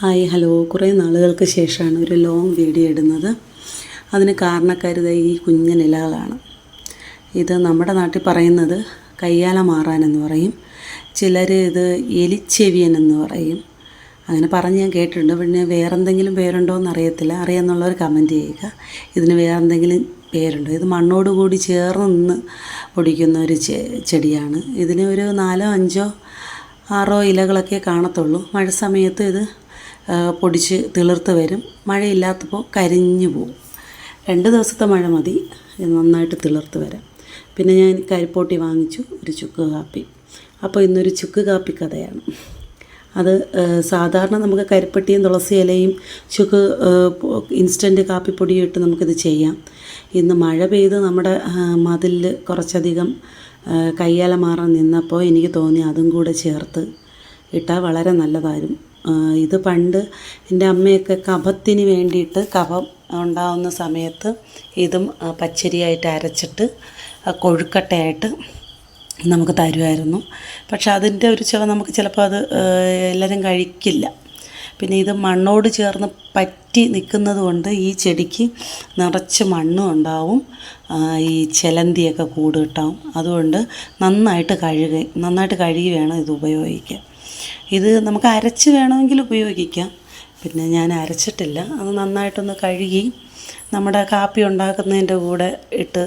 Hi hello. കുറേ നാളുകൾക്ക് ശേഷമാണ് ഒരു ലോങ് വീഡിയോ ഇടുന്നത്. അതിന് കാരണക്കാരിത ഈ കുഞ്ഞൻ നിലകളാണ് ഇത് നമ്മുടെ നാട്ടിൽ പറയുന്നത് കയ്യാല മാറാൻ എന്ന് പറയും. ചിലർ ഇത് എലിച്ചെവിയൻ എന്ന് പറയും. അങ്ങനെ പറഞ്ഞ് ഞാൻ കേട്ടിട്ടുണ്ട്. പിന്നെ വേറെന്തെങ്കിലും പേരുണ്ടോ എന്ന് അറിയത്തില്ല അറിയാമെന്നുള്ളവർ കമന്റ് ചെയ്യുക. ഇതിന് വേറെന്തെങ്കിലും പേരുണ്ടോ? ഇത് മണ്ണോട് കൂടി ചേർന്ന് പൊടിക്കുന്ന ഒരു ചെടിയാണ്. ഇതിന് ഒരു നാലോ അഞ്ചോ ആറോ ഇലകളൊക്കെ കാണത്തുള്ളൂ. മഴ സമയത്ത് ഇത് പൊടിച്ച് തിളിർത്ത് വരും. മഴയില്ലാത്തപ്പോൾ കരിഞ്ഞു പോകും രണ്ട് ദിവസത്തെ മഴ മതി. നന്നായിട്ട് തിളിർത്ത് വരാം. പിന്നെ ഞാൻ കരിപ്പോട്ടി വാങ്ങിച്ചു. ഒരു ചുക്ക് കാപ്പി. അപ്പോൾ ഇന്നൊരു ചുക്ക് കാപ്പി കഥയാണ്. അത് സാധാരണ നമുക്ക് കരിപ്പട്ടിയും തുളസി ഇലയും ചുക്ക് ഇൻസ്റ്റന്റ് കാപ്പിപ്പൊടിയും ഇട്ട് നമുക്കിത് ചെയ്യാം. ഇന്ന് മഴ പെയ്ത് നമ്മുടെ മതിലിൽ കുറച്ചധികം കയ്യാല മാറാൻ നിന്നപ്പോൾ എനിക്ക് തോന്നി അതും കൂടെ ചേർത്ത് ഇട്ടാൽ വളരെ നല്ലതായിരുന്നു ഇത് പണ്ട് എന്റെ അമ്മയൊക്കെ കഫത്തിന് വേണ്ടിയിട്ട് കഫം ഉണ്ടാവുന്ന സമയത്ത് ഇതും പച്ചരിയായിട്ട് അരച്ചിട്ട് കൊഴുക്കട്ടയായിട്ട് നമുക്ക് തരുമായിരുന്നു. പക്ഷെ അതിന്റെ ഒരു ചുവ നമുക്ക് ചിലപ്പോൾ അത് എല്ലാവരും കഴിക്കില്ല. പിന്നെ ഇത് മണ്ണോട് ചേർന്ന് പറ്റി നിൽക്കുന്നത് കൊണ്ട് ഈ ചെടിക്ക് നിറച്ച് മണ്ണും ഉണ്ടാവും ഈ ചെലന്തിയൊക്കെ കൂട് അതുകൊണ്ട് നന്നായിട്ട് കഴുകി നന്നായിട്ട് കഴുകി വേണം ഇത് ഉപയോഗിക്കാൻ. ഇത് നമുക്ക് അരച്ച് വേണമെങ്കിൽ ഉപയോഗിക്കാം. പിന്നെ ഞാൻ അരച്ചിട്ടില്ല. അത് നന്നായിട്ടൊന്ന് കഴുകി നമ്മുടെ കാപ്പി ഉണ്ടാക്കുന്നതിന്റെ കൂടെ ഇട്ട്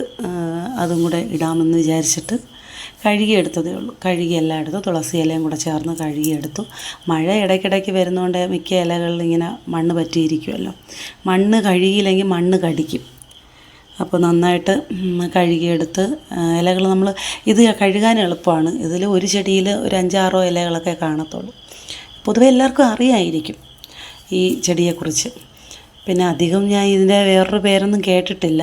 അതും കൂടെ ഇടാമെന്ന് വിചാരിച്ചിട്ട് കഴുകിയെടുത്തതേ ഉള്ളൂ. കഴുകി എല്ലാം എടുത്തു. തുളസി ഇലയും കൂടെ ചേർന്ന് കഴുകിയെടുത്തു മഴ ഇടയ്ക്കിടയ്ക്ക് വരുന്നതുകൊണ്ട് മിക്ക ഇലകളിൽ ഇങ്ങനെ മണ്ണ് പറ്റിയിരിക്കുമല്ലോ മണ്ണ് കഴുകിയില്ലെങ്കിൽ മണ്ണ് കടിക്കും. അപ്പോൾ നന്നായിട്ട് കഴുകിയെടുത്ത് ഇലകൾ നമ്മൾ ഇത് കഴുകാൻ എളുപ്പമാണ്. ഇതിൽ ഒരു ചെടിയിൽ ഒരു അഞ്ചാറോ ഇലകളൊക്കെ കാണത്തുള്ളൂ. പൊതുവെ എല്ലാവർക്കും അറിയായിരിക്കും ഈ ചെടിയെക്കുറിച്ച്. പിന്നെ അധികം ഞാൻ ഇതിന്റെ വേറൊരു പേരൊന്നും കേട്ടിട്ടില്ല.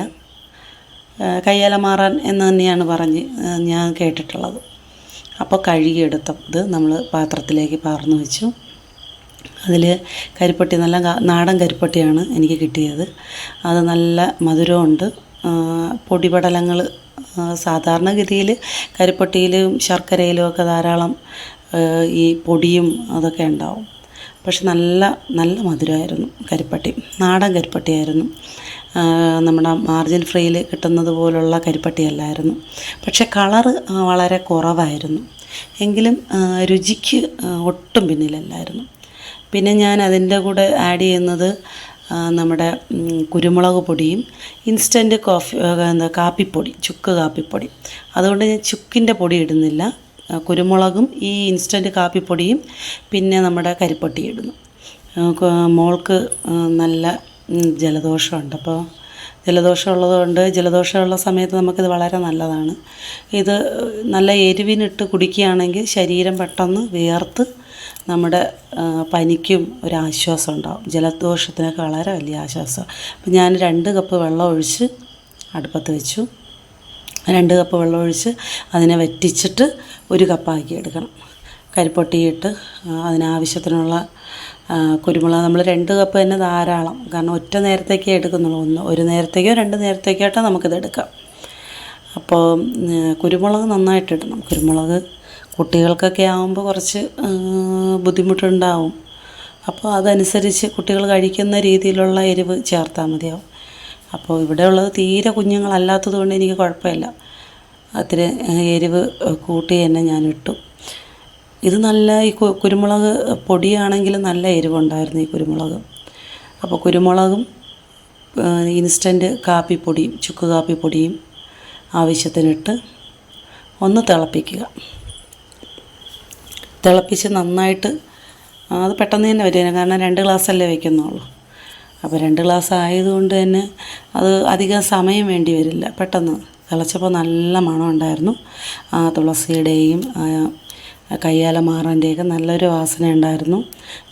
കയ്യാല മാറാൻ എന്ന് തന്നെയാണ് പറഞ്ഞ് ഞാൻ കേട്ടിട്ടുള്ളത്. അപ്പോൾ കഴുകിയെടുത്തത് നമ്മൾ പാത്രത്തിലേക്ക് പാർന്നു വെച്ചു. അതിൽ കരിപ്പട്ടി നല്ല നാടൻ കരിപ്പട്ടിയാണ് എനിക്ക് കിട്ടിയത്. അത് നല്ല മധുരമുണ്ട്. പൊടിപടലങ്ങൾ സാധാരണഗതിയിൽ കരിപ്പട്ടിയിലും ശർക്കരയിലും ഒക്കെ ധാരാളം ഈ പൊടിയും അതൊക്കെ ഉണ്ടാവും. പക്ഷെ നല്ല നല്ല മധുരമായിരുന്നു കരിപ്പട്ടി. നാടൻ കരിപ്പട്ടിയായിരുന്നു. നമ്മുടെ മാർജിൻ ഫ്രീയിൽ കിട്ടുന്നത് പോലുള്ള കരിപ്പട്ടിയല്ലായിരുന്നു. പക്ഷെ കളറ് വളരെ കുറവായിരുന്നു. എങ്കിലും രുചിക്ക് ഒട്ടും പിന്നിലല്ലായിരുന്നു. പിന്നെ ഞാൻ അതിന്റെ കൂടെ ആഡ് ചെയ്യുന്നത് നമ്മുടെ കുരുമുളക് പൊടിയും ഇൻസ്റ്റന്റ് കോഫി എന്താ കാപ്പിപ്പൊടി ചുക്ക് കാപ്പിപ്പൊടി. അതുകൊണ്ട് ഞാൻ ചുക്കിന്റെ പൊടി ഇടുന്നില്ല. കുരുമുളകും ഈ ഇൻസ്റ്റന്റ് കാപ്പിപ്പൊടിയും പിന്നെ നമ്മുടെ കരിപ്പൊട്ടി ഇടുന്നു. മോൾക്ക് നല്ല ജലദോഷമുണ്ട്. അപ്പോൾ ജലദോഷം ഉള്ളതുകൊണ്ട് ജലദോഷമുള്ള സമയത്ത് നമുക്കിത് വളരെ നല്ലതാണ്. ഇത് നല്ല എരിവിനിട്ട് കുടിക്കുകയാണെങ്കിൽ ശരീരം പെട്ടെന്ന് വിയർത്ത് നമ്മുടെ പനിക്കും ഒരാശ്വാസം ഉണ്ടാവും. ജലദോഷത്തിനൊക്കെ വളരെ വലിയ ആശ്വാസം. അപ്പം ഞാൻ രണ്ട് കപ്പ് വെള്ളം ഒഴിച്ച് അടുപ്പത്ത് വെച്ചു. രണ്ട് കപ്പ് വെള്ളം ഒഴിച്ച് അതിനെ വറ്റിച്ചിട്ട് ഒരു കപ്പാക്കി എടുക്കണം. കരിപ്പൊട്ടിയിട്ട് അതിനാവശ്യത്തിനുള്ള കുരുമുളക്. നമ്മൾ രണ്ട് കപ്പ് തന്നെ ധാരാളം. കാരണം ഒറ്റ നേരത്തേക്കേ എടുക്കുന്നുള്ളൂ. ഒന്ന് ഒരു നേരത്തേക്കോ രണ്ട് നേരത്തേക്കോ ആയിട്ടോ നമുക്കിത് എടുക്കാം അപ്പോൾ കുരുമുളക് നന്നായിട്ടിടണം കുരുമുളക് കുട്ടികൾക്കൊക്കെ ആകുമ്പോൾ കുറച്ച് ബുദ്ധിമുട്ടുണ്ടാവും. അപ്പോൾ അതനുസരിച്ച് കുട്ടികൾ കഴിക്കുന്ന രീതിയിലുള്ള എരിവ് ചേർത്താൽ മതിയാവും. അപ്പോൾ ഇവിടെ ഉള്ളത് തീരെ കുഞ്ഞുങ്ങളല്ലാത്തത് കൊണ്ട് എനിക്ക് കുഴപ്പമില്ല. അത്തിരി എരിവ് കൂട്ടി തന്നെ ഞാൻ ഇട്ടു. ഇത് നല്ല ഈ കുരുമുളക് പൊടിയാണെങ്കിൽ നല്ല എരിവുണ്ടായിരുന്നു ഈ കുരുമുളക്. അപ്പോൾ കുരുമുളകും ഇൻസ്റ്റന്റ് കാപ്പിപ്പൊടിയും ചുക്ക് കാപ്പിപ്പൊടിയും ആവശ്യത്തിനിട്ട് ഒന്ന് തിളപ്പിക്കുക. തിളപ്പിച്ച് നന്നായിട്ട് അത് പെട്ടെന്ന് തന്നെ വരും. കാരണം രണ്ട് ഗ്ലാസ്സല്ലേ വയ്ക്കുന്നുള്ളൂ അപ്പോൾ രണ്ട് ഗ്ലാസ് ആയതുകൊണ്ട് തന്നെ അത് അധികം സമയം വേണ്ടി വരില്ല. പെട്ടെന്ന് തിളച്ചപ്പോൾ നല്ല മണം ഉണ്ടായിരുന്നു. ആ തുളസിയുടെയും കയ്യാലമാറിന്റെയൊക്കെ കയ്യാല മാറാന്റെയൊക്കെ നല്ലൊരു വാസന ഉണ്ടായിരുന്നു.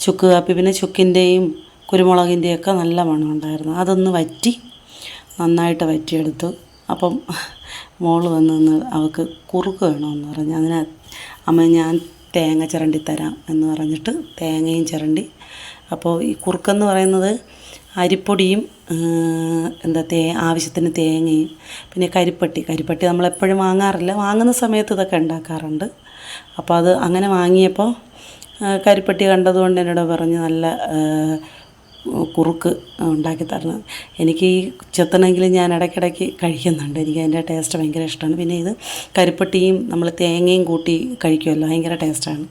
ചുക്ക് കാപ്പി പിന്നെ ചുക്കിന്റെയും കുരുമുളകിന്റെയൊക്കെ നല്ല മണം ഉണ്ടായിരുന്നു. അതൊന്ന് വറ്റി നന്നായിട്ട് വറ്റിയെടുത്തു. അപ്പം മോൾ വന്ന് അവൾക്ക് കുറുക്ക് വേണമെന്ന് പറഞ്ഞു. അതിന് അമ്മ ഞാൻ തേങ്ങ ചിരണ്ടി തരാം എന്ന് പറഞ്ഞിട്ട് തേങ്ങയും ചിരണ്ടി. അപ്പോൾ ഈ കുറുക്കെന്ന് പറയുന്നത് അരിപ്പൊടിയും എന്താ തേ ആവശ്യത്തിന് തേങ്ങയും പിന്നെ കരിപ്പട്ടി. കരിപ്പട്ടി നമ്മളെപ്പോഴും വാങ്ങാറില്ല. വാങ്ങുന്ന സമയത്ത് ഇതൊക്കെ ഉണ്ടാക്കാറുണ്ട്. അപ്പോൾ അത് അങ്ങനെ വാങ്ങിയപ്പോൾ കരിപ്പട്ടി കണ്ടതുകൊണ്ട് എന്നോട് പറഞ്ഞ് നല്ല കുറുക്ക് ഉണ്ടാക്കി തരണം എനിക്ക് ഈ ചെത്തണമെങ്കിലും ഞാൻ ഇടയ്ക്കിടയ്ക്ക് കഴിക്കുന്നുണ്ട്. എനിക്ക് അതിന്റെ ടേസ്റ്റ് ഭയങ്കര ഇഷ്ടമാണ്. പിന്നെ ഇത് കരിപ്പട്ടിയും നമ്മൾ തേങ്ങയും കൂട്ടി കഴിക്കുമല്ലോ. ഭയങ്കര ടേസ്റ്റാണ്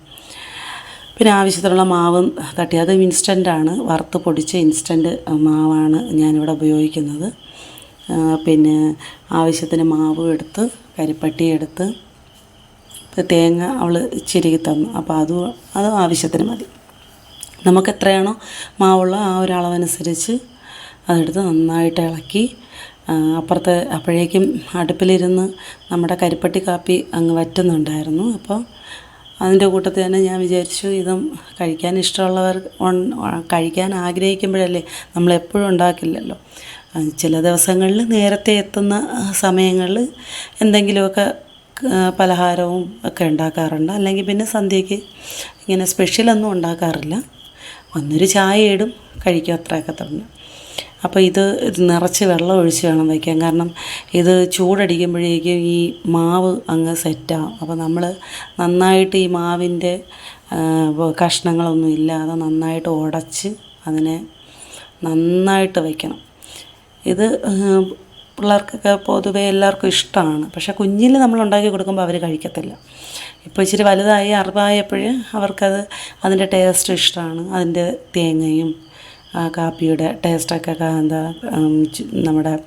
പിന്നെ ആവശ്യത്തിനുള്ള മാവും തട്ടി. അത് ഇൻസ്റ്റന്റാണ് വറുത്ത് പൊടിച്ച ഇൻസ്റ്റന്റ് മാവാണ് ഞാനിവിടെ ഉപയോഗിക്കുന്നത്. പിന്നെ ആവശ്യത്തിന് മാവ് എടുത്ത് കരിപ്പട്ടി എടുത്ത് തേങ്ങ അവൾ ചിരുകി തന്നു. അപ്പോൾ അതും അത് ആവശ്യത്തിന് മതി. നമുക്ക് എത്രയാണോ മാവുള്ള ആ ഒരു അളവനുസരിച്ച് അതെടുത്ത് നന്നായിട്ട് ഇളക്കി അപ്പുറത്തെ അപ്പോഴേക്കും അടുപ്പിലിരുന്ന് നമ്മുടെ കരിപ്പട്ടി കാപ്പി അങ്ങ് വറ്റുന്നുണ്ടായിരുന്നു. അപ്പോൾ അതിന്റെ കൂട്ടത്തിൽ തന്നെ ഞാൻ വിചാരിച്ചു ഇതും കഴിക്കാൻ ഇഷ്ടമുള്ളവർ കഴിക്കാൻ ആഗ്രഹിക്കുമ്പോഴല്ലേ നമ്മൾ എപ്പോഴും ഉണ്ടാക്കില്ലല്ലോ. ചില ദിവസങ്ങളിൽ നേരത്തെ എത്തുന്ന സമയങ്ങളിൽ എന്തെങ്കിലുമൊക്കെ പലഹാരവും ഒക്കെ ഉണ്ടാക്കാറുണ്ട്. അല്ലെങ്കിൽ പിന്നെ സന്ധ്യയ്ക്ക് ഇങ്ങനെ സ്പെഷ്യലൊന്നും ഉണ്ടാക്കാറില്ല. ഒന്നൊരു ചായ ഇടും കഴിക്കും അത്രയൊക്കെ തന്നെ. അപ്പോൾ ഇത് നിറച്ച് വെള്ളം ഒഴിച്ച് വേണം വയ്ക്കാൻ. കാരണം ഇത് ചൂടടിക്കുമ്പോഴേക്കും ഈ മാവ് അങ്ങ് സെറ്റാവും. അപ്പോൾ നമ്മൾ നന്നായിട്ട് ഈ മാവിന്റെ കഷ്ണങ്ങളൊന്നും ഇല്ലാതെ നന്നായിട്ട് ഉടച്ച് അതിനെ നന്നായിട്ട് വയ്ക്കണം. ഇത് പിള്ളേർക്കൊക്കെ പൊതുവേ എല്ലാവർക്കും ഇഷ്ടമാണ്. പക്ഷെ കുഞ്ഞിൽ നമ്മൾ ഉണ്ടാക്കി കൊടുക്കുമ്പോൾ അവർ കഴിക്കത്തില്ല. ഇപ്പോൾ ഇച്ചിരി വലുതായി അറിവായപ്പോൾ അവർക്കത് അതിന്റെ ടേസ്റ്റ് ഇഷ്ടമാണ്. അതിന്റെ തേങ്ങയും ആ കാപ്പിയുടെ ടേസ്റ്റൊക്കെ എന്താ നമ്മുടെ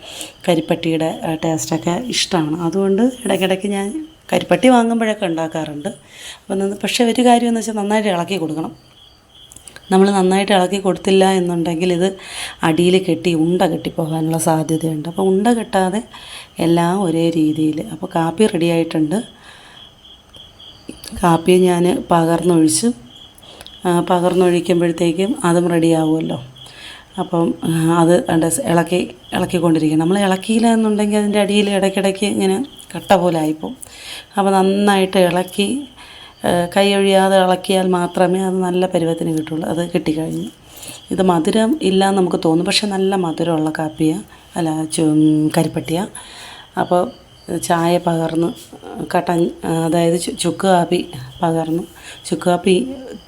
കരിപ്പട്ടിയുടെ ടേസ്റ്റൊക്കെ ഇഷ്ടമാണ്. അതുകൊണ്ട് ഇടയ്ക്കിടയ്ക്ക് ഞാൻ കരിപ്പട്ടി വാങ്ങുമ്പോഴൊക്കെ ഉണ്ടാക്കാറുണ്ട്. അപ്പം പക്ഷേ ഒരു കാര്യമെന്ന് വെച്ചാൽ നന്നായിട്ട് ഇളക്കി കൊടുക്കണം. നമ്മൾ നന്നായിട്ട് ഇളക്കി കൊടുത്തില്ല എന്നുണ്ടെങ്കിൽ ഇത് അടിയിൽ കെട്ടി ഉണ്ട കെട്ടിപ്പോകാനുള്ള സാധ്യതയുണ്ട്. അപ്പോൾ ഉണ്ട കെട്ടാതെ എല്ലാം ഒരേ രീതിയിൽ. അപ്പോൾ കാപ്പി റെഡി ആയിട്ടുണ്ട്. കാപ്പി ഞാൻ പകർന്നൊഴിച്ച് പകർന്നൊഴിക്കുമ്പോഴത്തേക്കും അതും റെഡിയാവുമല്ലോ അപ്പം അത് ഇളക്കി ഇളക്കിക്കൊണ്ടിരിക്കണം. നമ്മൾ ഇളക്കിയില്ല എന്നുണ്ടെങ്കിൽ അതിന്റെ അടിയിൽ ഇടയ്ക്കിടയ്ക്ക് ഇങ്ങനെ കട്ട പോലെ ആയിപ്പോൾ അപ്പോൾ നന്നായിട്ട് ഇളക്കി കൈ ഒഴിയാതെ ഇളക്കിയാൽ മാത്രമേ അത് നല്ല പരുവത്തിന് കിട്ടുള്ളൂ. അത് കിട്ടിക്കഴിഞ്ഞു. ഇത് മധുരം ഇല്ല എന്ന് നമുക്ക് തോന്നും. പക്ഷെ നല്ല മധുരമുള്ള കാപ്പിയാണ് അല്ല കരിപ്പട്ടിയ. അപ്പോൾ ചായ പകർന്ന് കട്ടൻ അതായത് ചുക്ക് കാപ്പി പകർന്നു ചുക്ക് കാപ്പി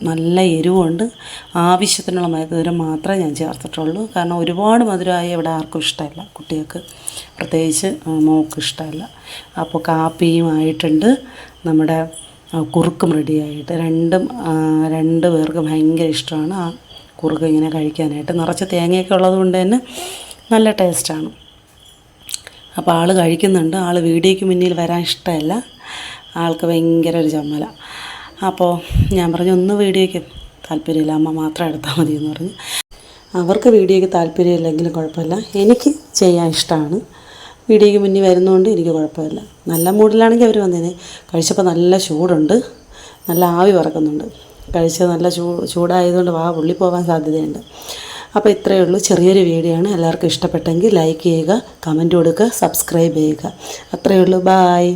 നല്ല എരിവുണ്ട്. ആവശ്യത്തിനുള്ള മധുരം മാത്രമേ ഞാൻ ചേർത്തിട്ടുള്ളൂ. കാരണം ഒരുപാട് മധുരമായി ഇവിടെ ആർക്കും ഇഷ്ടമല്ല കുട്ടികൾക്ക്. പ്രത്യേകിച്ച് മോൾക്ക് ഇഷ്ടമല്ല. അപ്പോൾ കാപ്പിയും ആയിട്ടുണ്ട് നമ്മുടെ കുറുക്കും റെഡിയായിട്ട് രണ്ടും രണ്ട് പേർക്ക് ഭയങ്കര ഇഷ്ടമാണ്. ആ കുറുക്ക് ഇങ്ങനെ കഴിക്കാനായിട്ട് നിറച്ച് തേങ്ങയൊക്കെ ഉള്ളത് കൊണ്ട് തന്നെ നല്ല ടേസ്റ്റാണ് അപ്പോൾ ആൾ കഴിക്കുന്നുണ്ട്. ആൾ വീഡിയോയ്ക്ക് മുന്നിൽ വരാൻ ഇഷ്ടമല്ല. ആൾക്ക് ഭയങ്കര ഒരു ചമ്മല. അപ്പോൾ ഞാൻ പറഞ്ഞു ഒന്ന് വീഡിയോയ്ക്ക് താല്പര്യമില്ല. അമ്മ മാത്രം എടുത്താൽ മതി എന്ന് പറഞ്ഞു. അവർക്ക് വീഡിയോയ്ക്ക് താല്പര്യമില്ലെങ്കിലും കുഴപ്പമില്ല. എനിക്ക് ചെയ്യാൻ ഇഷ്ടമാണ്. വീഡിയോയ്ക്ക് മുന്നിൽ വരുന്നതുകൊണ്ട് എനിക്ക് കുഴപ്പമില്ല. നല്ല മൂഡിലാണെങ്കിൽ അവർ വന്നേനെ. കഴിച്ചപ്പോൾ നല്ല ചൂടുണ്ട്. നല്ല ആവി പറക്കുന്നുണ്ട്. കഴിച്ചത് നല്ല ചൂ ചൂടായതുകൊണ്ട് വാ പുള്ളി പോകാൻ സാധ്യതയുണ്ട്. അപ്പോൾ ഇത്രയേ ഉള്ളൂ. ചെറിയൊരു വീഡിയോ ആണ്. എല്ലാവർക്കും ഇഷ്ടപ്പെട്ടെങ്കിൽ ലൈക്ക് ചെയ്യുക കമന്റ് കൊടുക്കുക സബ്സ്ക്രൈബ് ചെയ്യുക. അത്രയേ ഉള്ളൂ. ബായ്